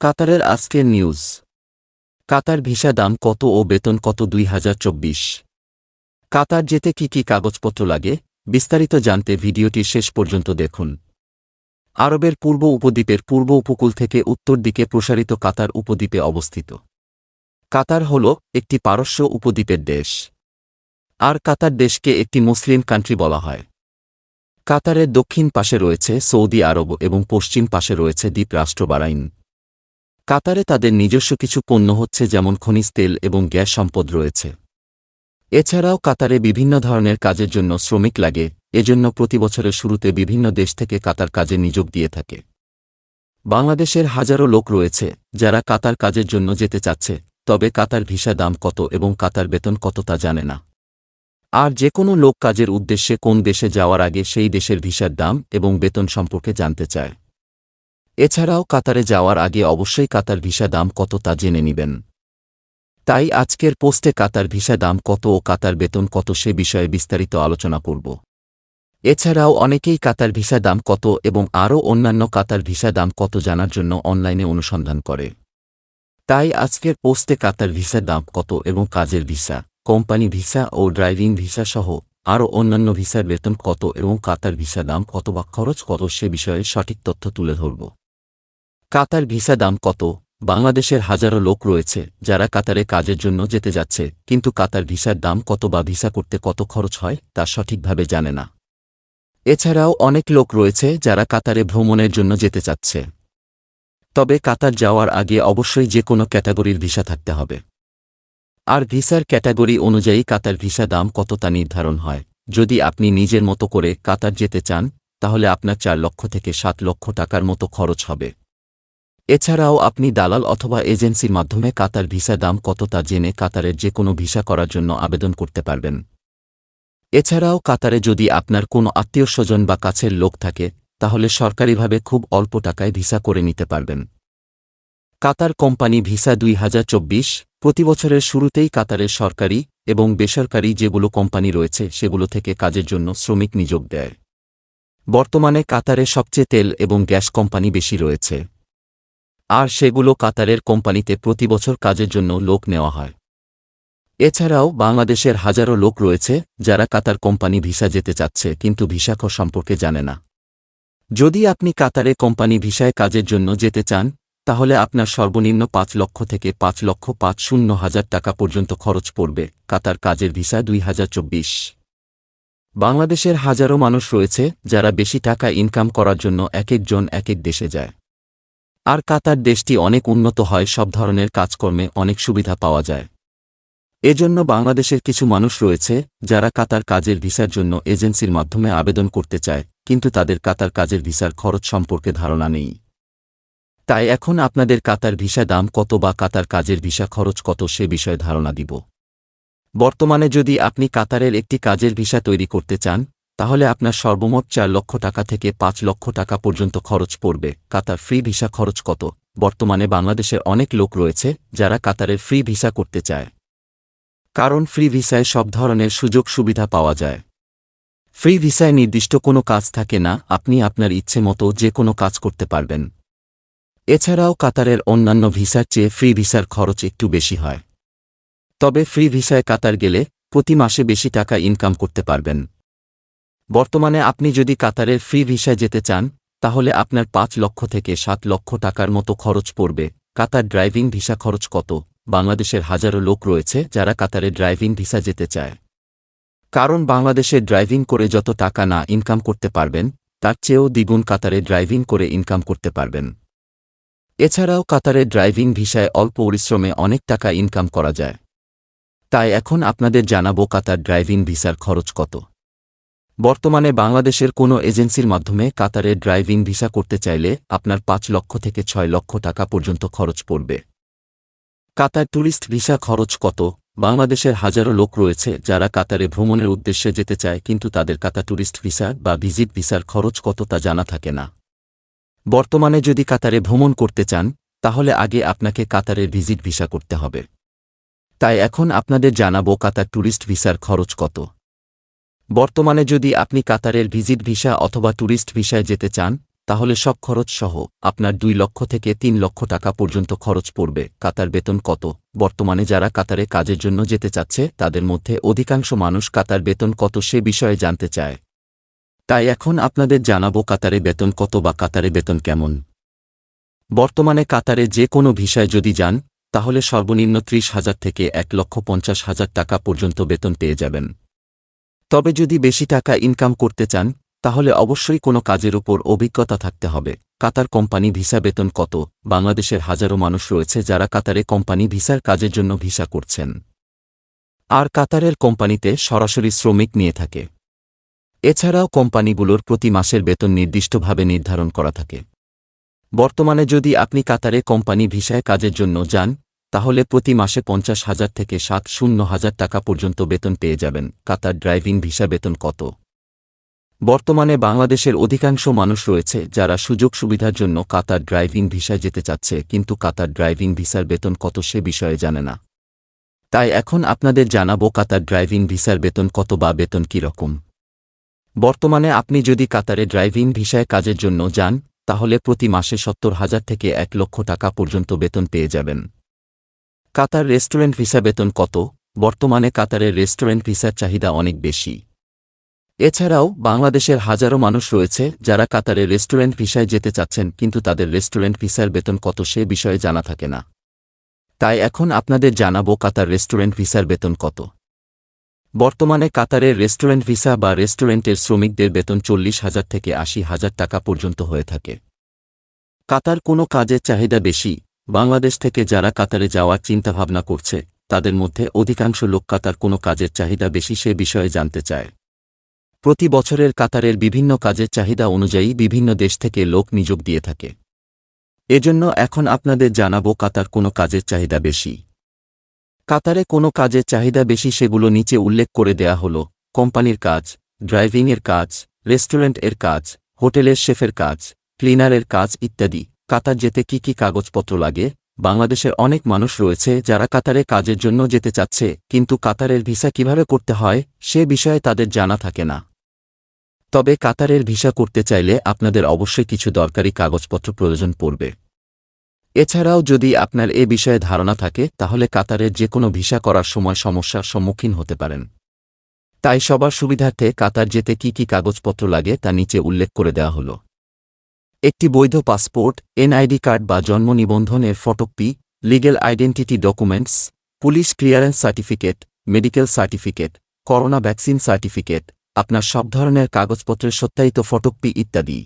কাতারের আজকের নিউজ। কাতার ভিসা দাম কত ও বেতন কত দুই হাজার চব্বিশ। কাতার যেতে কি কি কাগজপত্র লাগে, বিস্তারিত জানতে ভিডিওটি শেষ পর্যন্ত দেখুন। আরবের পূর্ব উপদ্বীপের পূর্ব উপকূল থেকে উত্তর দিকে প্রসারিত কাতার উপদ্বীপে অবস্থিত। কাতার হল একটি পারস্য উপদ্বীপের দেশ। আর কাতার দেশকে একটি মুসলিম কান্ট্রি বলা হয়। কাতারের দক্ষিণ পাশে রয়েছে সৌদি আরব এবং পশ্চিম পাশে রয়েছে দ্বীপ রাষ্ট্র বারাইন। কাতারে তাদের নিজস্ব কিছু পণ্য হচ্ছে যেমন খনিজ তেল এবং গ্যাস সম্পদ রয়েছে। এছাড়াও কাতারে বিভিন্ন ধরনের কাজের জন্য শ্রমিক লাগে, এজন্য প্রতি বছরের শুরুতে বিভিন্ন দেশ থেকে কাতার কাজে নিযোগ দিয়ে থাকে। বাংলাদেশের হাজারো লোক রয়েছে, যারা কাতার কাজের জন্য যেতে চাচ্ছে, তবে কাতার ভিসা দাম কত এবং কাতার বেতন কত তা জানে না। আর যে কোনো লোক কাজের উদ্দেশ্যে কোন দেশে যাওয়ার আগে সেই দেশের ভিসার দাম এবং বেতন সম্পর্কে জানতে চায়। এছাড়াও কাতারে যাওয়ার আগে অবশ্যই কাতার ভিসা দাম কত তা জেনে নেবেন। তাই আজকের পোস্টে কাতার ভিসা দাম কত ও কাতার বেতন কত সে বিষয়ে বিস্তারিত আলোচনা করব। এছাড়াও অনেকেই কাতার ভিসা দাম কত এবং আরও অন্যান্য কাতার ভিসা দাম কত জানার জন্য অনলাইনে অনুসন্ধান করে। তাই আজকের পোস্টে কাতার ভিসা দাম কত এবং কাজের ভিসা, কোম্পানি ভিসা ও ড্রাইভিং ভিসা সহ আরও অন্যান্য ভিসার বেতন কত এবং কাতার ভিসা দাম কত বা খরচ কত সে বিষয়ে সঠিক তথ্য তুলে ধরব। কাতার ভিসা দাম কত? বাংলাদেশের হাজারো লোক রয়েছে যারা কাতারে কাজের জন্য যেতে যাচ্ছে, কিন্তু কাতার ভিসার দাম কত বা ভিসা করতে কত খরচ হয়, তা সঠিকভাবে জানে না। এছাড়াও অনেক লোক রয়েছে যারা কাতারে ভ্রমণের জন্য যেতে চাচ্ছে। তবে কাতার যাওয়ার আগে অবশ্যই যে কোনো ক্যাটাগরির ভিসা থাকতে হবে। আর ভিসার ক্যাটাগরি অনুযায়ী কাতার ভিসা দাম কত তা নির্ধারণ হয়। যদি আপনি নিজের মতো করে কাতার যেতে চান, তাহলে আপনার চার লক্ষ থেকে সাত লক্ষ টাকার মতো খরচ হবে। এছাড়াও আপনি দালাল অথবা এজেন্সির মাধ্যমে কাতার ভিসা দাম কত তা জেনে কাতারের যে কোনো ভিসা করার জন্য আবেদন করতে পারবেন। এছাড়াও কাতারে যদি আপনার কোনো আত্মীয় স্বজন বা কাছের লোক থাকে, তাহলে সরকারিভাবে খুব অল্প টাকায় ভিসা করে নিতে পারবেন। কাতার কোম্পানি ভিসা দুই হাজার চব্বিশ প্রতি বছরের শুরুতেই কাতারের সরকারি এবং বেসরকারি যেগুলো কোম্পানি রয়েছে সেগুলো থেকে কাজের জন্য শ্রমিক নিযোগ দেয়। বর্তমানে কাতারে সবচেয়ে তেল এবং গ্যাস কোম্পানি বেশি রয়েছে। আর সেগুলো কাতারের কোম্পানিতে প্রতি বছর কাজের জন্য লোক নেওয়া হয়। এছাড়াও বাংলাদেশের হাজারো লোক রয়েছে যারা কাতার কোম্পানি ভিসা যেতে চাচ্ছে কিন্তু ভিসা সম্পর্কে জানে না। যদি আপনি কাতারে কোম্পানি ভিসায় কাজের জন্য যেতে চান, তাহলে আপনার সর্বনিম্ন পাঁচ লক্ষ থেকে পাঁচ লক্ষ পাঁচ শূন্য হাজার টাকা পর্যন্ত খরচ পড়বে। কাতার কাজের ভিসা দুই হাজার চব্বিশ। বাংলাদেশের হাজারো মানুষ রয়েছে যারা বেশি টাকা ইনকাম করার জন্য এক একজন এক এক দেশে যায়। আর কাতার দেশটি অনেক উন্নত হয়, সব ধরনের কাজকর্মে অনেক সুবিধা পাওয়া যায়। এজন্য বাংলাদেশের কিছু মানুষ রয়েছে, যারা কাতার কাজের ভিসার জন্য এজেন্সির মাধ্যমে আবেদন করতে চায়, কিন্তু তাদের কাতার কাজের ভিসার খরচ সম্পর্কে ধারণা নেই। তাই এখন আপনাদের কাতার ভিসা দাম কত বা কাতার কাজের ভিসা খরচ কত সে বিষয়ে ধারণা দিব। বর্তমানে যদি আপনি কাতারের একটি কাজের ভিসা তৈরি করতে চান তাহলে আপনার সর্বমোট চার লক্ষ টাকা থেকে পাঁচ লক্ষ টাকা পর্যন্ত খরচ পড়বে। কাতার ফ্রি ভিসা খরচ কত? বর্তমানে বাংলাদেশের অনেক লোক রয়েছে যারা কাতারের ফ্রি ভিসা করতে চায়। কারণ ফ্রি ভিসায় সব ধরনের সুযোগ সুবিধা পাওয়া যায়। ফ্রি ভিসায় নির্দিষ্ট কোনো কাজ থাকে না, আপনি আপনার ইচ্ছে মতো যে কোনো কাজ করতে পারবেন। এছাড়াও কাতারের অন্যান্য ভিসার চেয়ে ফ্রি ভিসার খরচ একটু বেশি হয়। তবে ফ্রি ভিসায় কাতার গেলে প্রতি মাসে বেশি টাকা ইনকাম করতে পারবেন। বর্তমানে আপনি যদি কাতারের ফ্রি ভিসায় যেতে চান, তাহলে আপনার পাঁচ লক্ষ থেকে সাত লক্ষ টাকার মতো খরচ পড়বে। কাতার ড্রাইভিং ভিসা খরচ কত? বাংলাদেশের হাজারো লোক রয়েছে যারা কাতারে ড্রাইভিং ভিসা যেতে চায়। কারণ বাংলাদেশে ড্রাইভিং করে যত টাকা না ইনকাম করতে পারবেন, তার চেয়েও দ্বিগুণ কাতারে ড্রাইভিং করে ইনকাম করতে পারবেন। এছাড়াও কাতারে ড্রাইভিং ভিসায় অল্প পরিশ্রমে অনেক টাকা ইনকাম করা যায়। তাই এখন আপনাদের জানাব কাতার ড্রাইভিং ভিসার খরচ কত। বর্তমানে বাংলাদেশের কোনো এজেন্সির মাধ্যমে কাতারে ড্রাইভিং ভিসা করতে চাইলে আপনার পাঁচ লক্ষ থেকে ছয় লক্ষ টাকা পর্যন্ত খরচ পড়বে। কাতার ট্যুরিস্ট ভিসা খরচ কত? বাংলাদেশের হাজারো লোক রয়েছে যারা কাতারে ভ্রমণের উদ্দেশ্যে যেতে চায় কিন্তু তাদের কাতার ট্যুরিস্ট ভিসা বা ভিজিট ভিসার খরচ কত তা জানা থাকে না। বর্তমানে যদি কাতারে ভ্রমণ করতে চান, তাহলে আগে আপনাকে কাতারের ভিজিট ভিসা করতে হবে। তাই এখন আপনাদের জানাব কাতার ট্যুরিস্ট ভিসার খরচ কত। বর্তমানে যদি আপনি কাতারের ভিজিট ভিসা অথবা ট্যুরিস্ট ভিসায় যেতে চান, তাহলে সব খরচ সহ আপনার দুই লক্ষ থেকে তিন লক্ষ টাকা পর্যন্ত খরচ পড়বে। কাতার বেতন কত? বর্তমানে যারা কাতারে কাজের জন্য যেতে চাচ্ছে, তাদের মধ্যে অধিকাংশ মানুষ কাতার বেতন কত সে বিষয়ে জানতে চায়। তাই এখন আপনাদের জানাব কাতারে বেতন কত বা কাতারে বেতন কেমন। বর্তমানে কাতারে যে কোনো ভিসায় যদি যান, তাহলে সর্বনিম্ন ত্রিশ হাজার থেকে এক লক্ষ পঞ্চাশ হাজার টাকা পর্যন্ত বেতন পেয়ে যাবেন। তবে যদি বেশি টাকা ইনকাম করতে চান, তাহলে অবশ্যই কোনো কাজের উপর অভিজ্ঞতা থাকতে হবে। কাতার কোম্পানি ভিসা বেতন কত? বাংলাদেশের হাজারো মানুষ রয়েছে যারা কাতারে কোম্পানি ভিসার কাজের জন্য ভিসা করছেন। আর কাতারের কোম্পানিতে সরাসরি শ্রমিক নিয়ে থাকে। এছাড়াও কোম্পানিগুলোর প্রতি মাসের বেতন নির্দিষ্টভাবে নির্ধারণ করা থাকে। বর্তমানে যদি আপনি কাতারে কোম্পানি ভিসায় কাজের জন্য যান তাহলে প্রতি মাসে পঞ্চাশ হাজার থেকে সাত শূন্য হাজার টাকা পর্যন্ত বেতন পেয়ে যাবেন। কাতার ড্রাইভিং ভিসা বেতন কত? বর্তমানে বাংলাদেশের অধিকাংশ মানুষ রয়েছে যারা সুযোগ সুবিধার জন্য কাতার ড্রাইভিং ভিসায় যেতে চাচ্ছে, কিন্তু কাতার ড্রাইভিং ভিসার বেতন কত সে বিষয়ে জানে না। তাই এখন আপনাদের জানাব কাতার ড্রাইভিং ভিসার বেতন কত বা বেতন কী রকম। বর্তমানে আপনি যদি কাতারে ড্রাইভিং ভিসায় কাজের জন্য যান, তাহলে প্রতি মাসে সত্তর হাজার থেকে এক লক্ষ টাকা পর্যন্ত বেতন পেয়ে যাবেন। কাতার রেস্টুরেন্ট ভিসা বেতন কত? বর্তমানে কাতারের রেস্টুরেন্ট ভিসার চাহিদা অনেক বেশি। এছাড়াও, বাংলাদেশের হাজারো মানুষ রয়েছে যারা কাতারে রেস্টুরেন্ট ভিসায় যেতে চাচ্ছেন, কিন্তু তাদের রেস্টুরেন্ট ভিসার বেতন কত সে বিষয়ে জানা থাকে না। তাই এখন আপনাদের জানাব কাতার রেস্টুরেন্ট ভিসার বেতন কত। বর্তমানে কাতারের রেস্টুরেন্ট ভিসা বা রেস্টুরেন্টের শ্রমিকদের বেতন চল্লিশ হাজার থেকে আশি হাজার টাকা পর্যন্ত হয়ে থাকে। কাতার কোনো কাজের চাহিদা বেশি বাংলাদেশ থেকে যারা কাতারে যাওয়ার চিন্তাভাবনা করছে, তাদের মধ্যে অধিকাংশ লোক কাতার কোনো কাজের চাহিদা বেশি সে বিষয়ে জানতে চায়। প্রতি বছরের কাতারের বিভিন্ন কাজের চাহিদা অনুযায়ী বিভিন্ন দেশ থেকে লোক নিযোগ দিয়ে থাকে। এজন্য এখন আপনাদের জানাব কাতার কোনো কাজের চাহিদা বেশি। কাতারে কোনো কাজের চাহিদা বেশি সেগুলো নিচে উল্লেখ করে দেয়া হল, কোম্পানির কাজ, ড্রাইভিংয়ের কাজ রেস্টুরেন্টের কাজ, হোটেলের শেফের কাজ, ক্লিনারের কাজ ইত্যাদি। কাতার যেতে কি কি কাগজপত্র লাগে? বাংলাদেশের অনেক মানুষ রয়েছে যারা কাতারে কাজের জন্য যেতে চাচ্ছে, কিন্তু কাতারের ভিসা কীভাবে করতে হয়, সে বিষয়ে তাদের জানা থাকে না। তবে কাতারের ভিসা করতে চাইলে আপনাদের অবশ্যই কিছু দরকারি কাগজপত্র প্রয়োজন পড়বে। এছাড়াও যদি আপনার এ বিষয়ে ধারণা থাকে, তাহলে কাতারের যে কোনো ভিসা করার সময় সমস্যার সম্মুখীন হতে পারেন। তাই সবার সুবিধার্থে কাতার যেতে কি কি কাগজপত্র লাগে তা নিচে উল্লেখ করে দেওয়া হল। একটি বৈধ পাসপোর্ট, এনআইডি কার্ড বা জন্ম নিবন্ধনের photocopy legal identity documents, police clearance certificate, medical certificate, corona vaccine certificate, আপনার সব ধরনের কাগজপত্রের সত্যায়িত ফটোকপি ইত্যাদি।